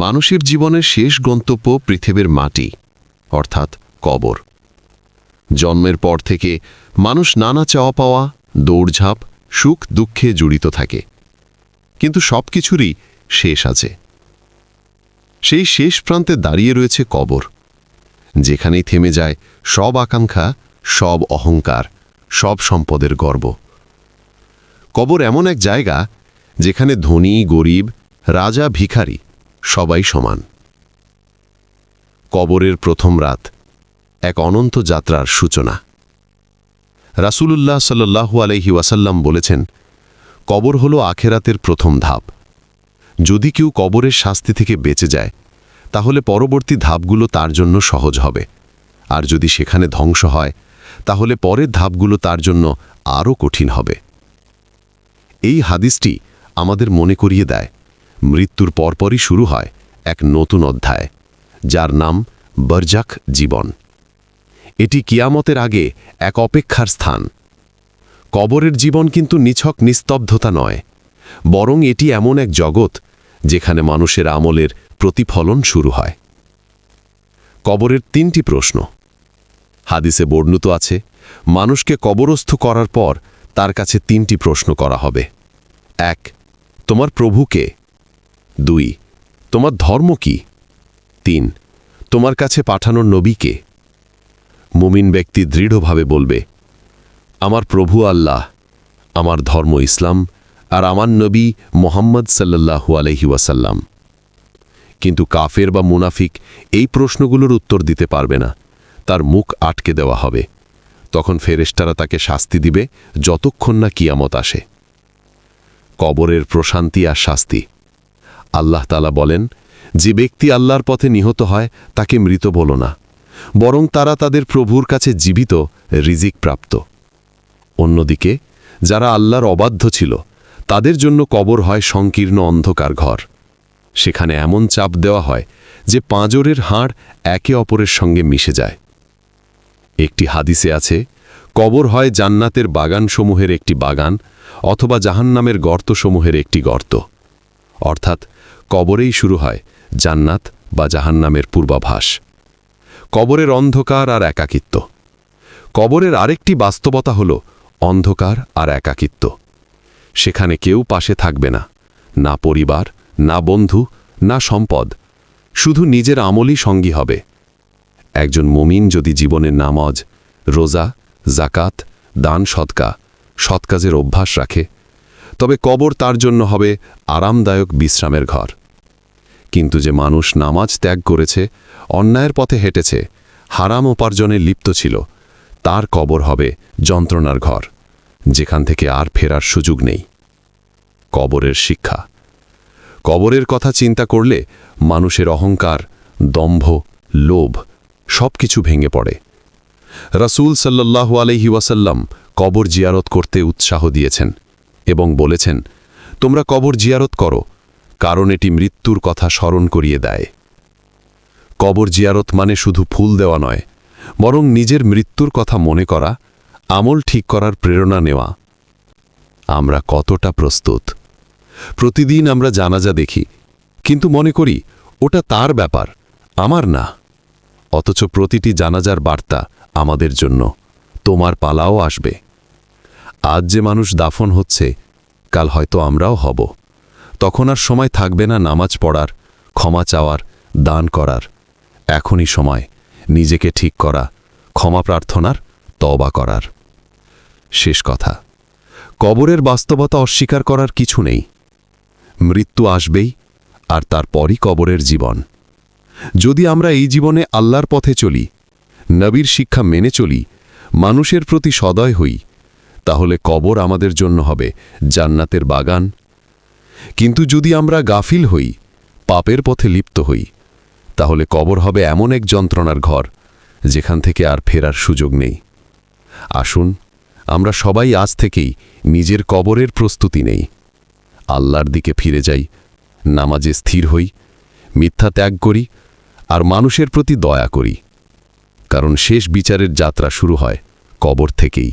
মানুষের জীবনের শেষ গন্তব্য পৃথিবীর মাটি, অর্থাৎ কবর। জন্মের পর থেকে মানুষ নানা চাওয়া পাওয়া দৌড়ঝাঁপ, সুখ দুঃখে জড়িত থাকে। কিন্তু সব কিছুরই শেষ আছে। সেই শেষ প্রান্তে দাঁড়িয়ে রয়েছে কবর, যেখানেই থেমে যায় সব আকাঙ্ক্ষা, সব অহংকার, সব সম্পদের গর্ব। কবর এমন এক জায়গা, যেখানে ধনী, গরিব, রাজা, ভিখারি সবাই সমান। কবরের প্রথম রাত, এক অনন্ত যাত্রার সূচনা। রাসূলুল্লাহ সাল্লাহু আলহি ওয়াসাল্লাম বলেছেন, কবর হল আখেরাতের প্রথম ধাপ। যদি কেউ কবরের শাস্তি থেকে বেঁচে যায়, তাহলে পরবর্তী ধাপগুলো তার জন্য সহজ হবে। আর যদি সেখানে ধ্বংস হয়, তাহলে পরের ধাপগুলো তার জন্য আরও কঠিন হবে। এই হাদিসটি আমাদের মনে করিয়ে দেয় মৃত্যুর পরপরই শুরু হয় এক নতুন অধ্যায়, যার নাম বরজাক জীবন। এটি কিয়ামতের আগে এক অপেক্ষার স্থান। কবরের জীবন কিন্তু নিছক নিস্তব্ধতা নয়, বরং এটি এমন এক জগৎ যেখানে মানুষের আমলের প্রতিফলন শুরু হয়। কবরের তিনটি প্রশ্ন। হাদিসে বর্ণিত আছে, মানুষকে কবরস্থ করার পর তার কাছে তিনটি প্রশ্ন করা হবে। এক, তোমার প্রভুকে দুই, তোমার ধর্ম কি? তিন, তোমার কাছে পাঠানোর নবীকে মুমিন ব্যক্তি দৃঢ়ভাবে বলবে, আমার প্রভু আল্লাহ, আমার ধর্ম ইসলাম আর আমার নবী মোহাম্মদ সাল্লাহু আলহি ওয়াসাল্লাম। কিন্তু কাফের বা মুনাফিক এই প্রশ্নগুলোর উত্তর দিতে পারবে না, তার মুখ আটকে দেওয়া হবে। তখন ফেরেশতারা তাকে শাস্তি দিবে যতক্ষণ না কিয়ামত আসে। কবরের প্রশান্তি আর শাস্তি আল্লাহ তালা বলেন, যে ব্যক্তি আল্লাহর পথে নিহত হয়, তাকে মৃত বলো না। বরং তারা তাদের প্রভুর কাছে জীবিত, রিজিক প্রাপ্ত। অন্যদিকে, যারা আল্লাহর অবাধ্য ছিল, তাদের জন্য কবর হয় সংকীর্ণ অন্ধকার ঘর। সেখানে এমন চাপ দেওয়া হয় যে পাঁজরের হাড় একে অপরের সঙ্গে মিশে যায়। একটি হাদিসে আছে, কবর হয় জান্নাতের বাগানসমূহের একটি বাগান অথবা জাহান্নামের গর্তসমূহের একটি গর্ত। অর্থাৎ কবরেই শুরু হয় জান্নাত বা জাহান্নামের পূর্বাভাস। কবরের অন্ধকার আর একাকিত্ব। কবরের আরেকটি বাস্তবতা হল অন্ধকার আর একাকিত্ব। সেখানে কেউ পাশে থাকবে না না পরিবার, না বন্ধু, না সম্পদ। শুধু নিজের আমলই সঙ্গী হবে। একজন মুমিন যদি জীবনের নামাজ, রোজা জাকাত দান সৎকা সৎকাজের অভ্যাস রাখে, তবে কবর তার জন্য হবে আরামদায়ক বিশ্রামের ঘর। কিন্তু যে মানুষ নামাজ ত্যাগ করেছে, অন্যায়ের পথে হেঁটেছে, হারাম উপার্জনে লিপ্ত ছিল, তার কবর হবে যন্ত্রণার ঘর, যেখান থেকে আর ফেরার সুযোগ নেই। কবরের শিক্ষা। কবরের কথা চিন্তা করলে মানুষের অহংকার, দম্ভ, লোভ সব কিছু ভেঙে পড়ে। রাসূল সাল্লাল্লাহু আলহি ওয়াসাল্লাম কবর জিয়ারত করতে উৎসাহ দিয়েছেন এবং বলেছেন, তোমরা কবর জিয়ারত করো কারণ এটি মৃত্যুর কথা স্মরণ করিয়ে দেয়। কবর জিয়ারত মানে শুধু ফুল দেওয়া নয়, বরং নিজের মৃত্যুর কথা মনে করা, আমল ঠিক করার প্রেরণা নেওয়া। আমরা কতটা প্রস্তুত। প্রতিদিন আমরা জানাজা দেখি, কিন্তু মনে করি, ওটা তার ব্যাপার, আমার না। অথচ প্রতিটি জানাজার বার্তা আমাদের জন্য, তোমার পালাও আসবে। আজ যে মানুষ দাফন হচ্ছে, কাল হয়তো আমরাও হব। তখন আর সময় থাকবে না নামাজ পড়ার, ক্ষমা চাওয়ার, দান করার। এখনই সময়, নিজেকে ঠিক করা, ক্ষমা প্রার্থনার তবা করার। শেষ কথা, কবরের বাস্তবতা অস্বীকার করার কিছু নেই। মৃত্যু আসবেই, আর তারপরই কবরের জীবন। যদি আমরা এই জীবনে আল্লাহর পথে চলি, নবীর শিক্ষা মেনে চলি, মানুষের প্রতি সদয় হই, তাহলে কবর আমাদের জন্য হবে জান্নাতের বাগান কিন্তু যদি আমরা গাফিল হই, পাপের পথে লিপ্ত হই, তাহলে কবর হবে এমন এক যন্ত্রণার ঘর, যেখান থেকে আর ফেরার সুযোগ নেই। আসুন, আমরা সবাই আজ থেকেই নিজের কবরের প্রস্তুতি নেই। আল্লাহর দিকে ফিরে যাই, নামাজে স্থির হই, মিথ্যা ত্যাগ করি, আর মানুষের প্রতি দয়া করি। কারণ শেষ বিচারের যাত্রা শুরু হয় কবর থেকেই।